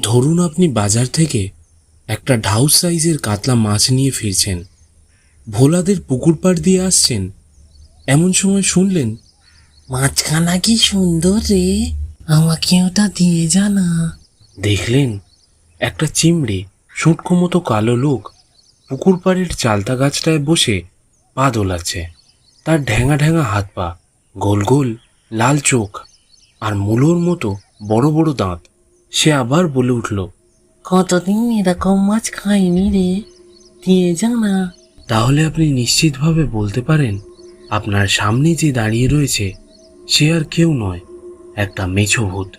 ধরুন আপনি বাজার থেকে একটা ঢাউস সাইজের কাতলা মাছ নিয়ে ফিরছেন। ভোলাদের পুকুর পাড় দিয়ে আসছেন। এমন সময় শুনলেন মাছখানা কি সুন্দর রে আমাকে ওটা দিয়ে জানা দেখলেন একটা চিমড়ে সুটকো মতো কালো লোক পুকুর পাড়ের চালতা গাছটায় বসে পা দোলাচ্ছে। তার ঢ্যাঙা ঢ্যাঙা হাত পা গোল গোল লাল চোখ আর মুলোর মতো বড় বড় দাঁত। সে আবার বলে উঠল কতদিন এরকম মাছ খাইনি রে? দিয়ে যা না। তাহলে আপনি নিশ্চিতভাবে বলতে পারেন আপনার সামনে যে দাঁড়িয়ে রয়েছে সে আর কেউ নয় একটা মেছভূত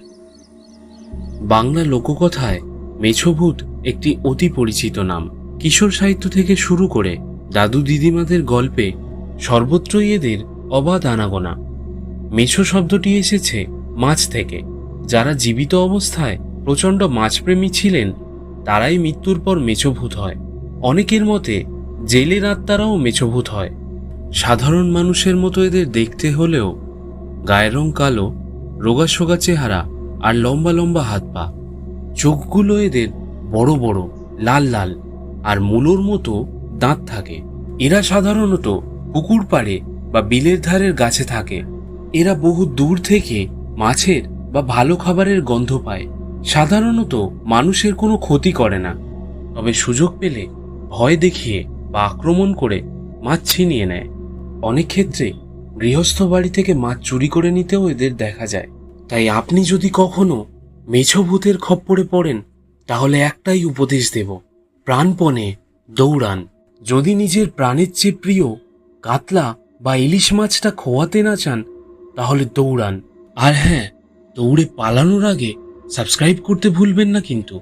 বাংলা লোককথায় মেছভূত একটি অতি পরিচিত নাম। কিশোর সাহিত্য থেকে শুরু করে দাদু দিদিমাদের গল্পে সর্বত্রই এদের অবাধ আনাগোনা। মেছো শব্দটি এসেছে মাছ থেকে। যারা জীবিত অবস্থায় প্রচণ্ড মাছপ্রেমী ছিলেন, তারাই মৃত্যুর পর মেছভূত হয়। অনেকের মতে, জেলের আত্মারাও মেছভূত হয়। সাধারণ মানুষের মতো এদের দেখতে হলেও, গায়ের রং কালো রোগাসোগা চেহারা আর লম্বা লম্বা হাত পা। চোখগুলো এদের বড় বড়, লাল লাল আর মুলোর মতো দাঁত থাকে। এরা সাধারণত পুকুর পাড়ে বা বিলের ধারের গাছে থাকে। এরা বহু দূর থেকে মাছের বা ভালো খাবারের গন্ধ পায়, সাধারণত মানুষের কোনো ক্ষতি করে না। তবে সুযোগ পেলে ভয় দেখিয়ে বা আক্রমণ করে মাছ ছিনিয়ে নেয়। অনেক ক্ষেত্রে গৃহস্থ বাড়ি থেকে মাছ চুরি করে নিতেও এদের দেখা যায়। তাই আপনি যদি কখনো মেছো ভূতের খপ্পরে পড়েন, তাহলে একটাই উপদেশ দেব, প্রাণপণে দৌড়ান। যদি নিজের প্রাণের চেয়ে প্রিয় কাতলা বা ইলিশ মাছটা খোয়াতে না চান, তাহলে দৌড়ান। আর হ্যাঁ দৌড়ে পালানোর আগে সাবস্ক্রাইব করতে ভুলবেন না কিন্তু।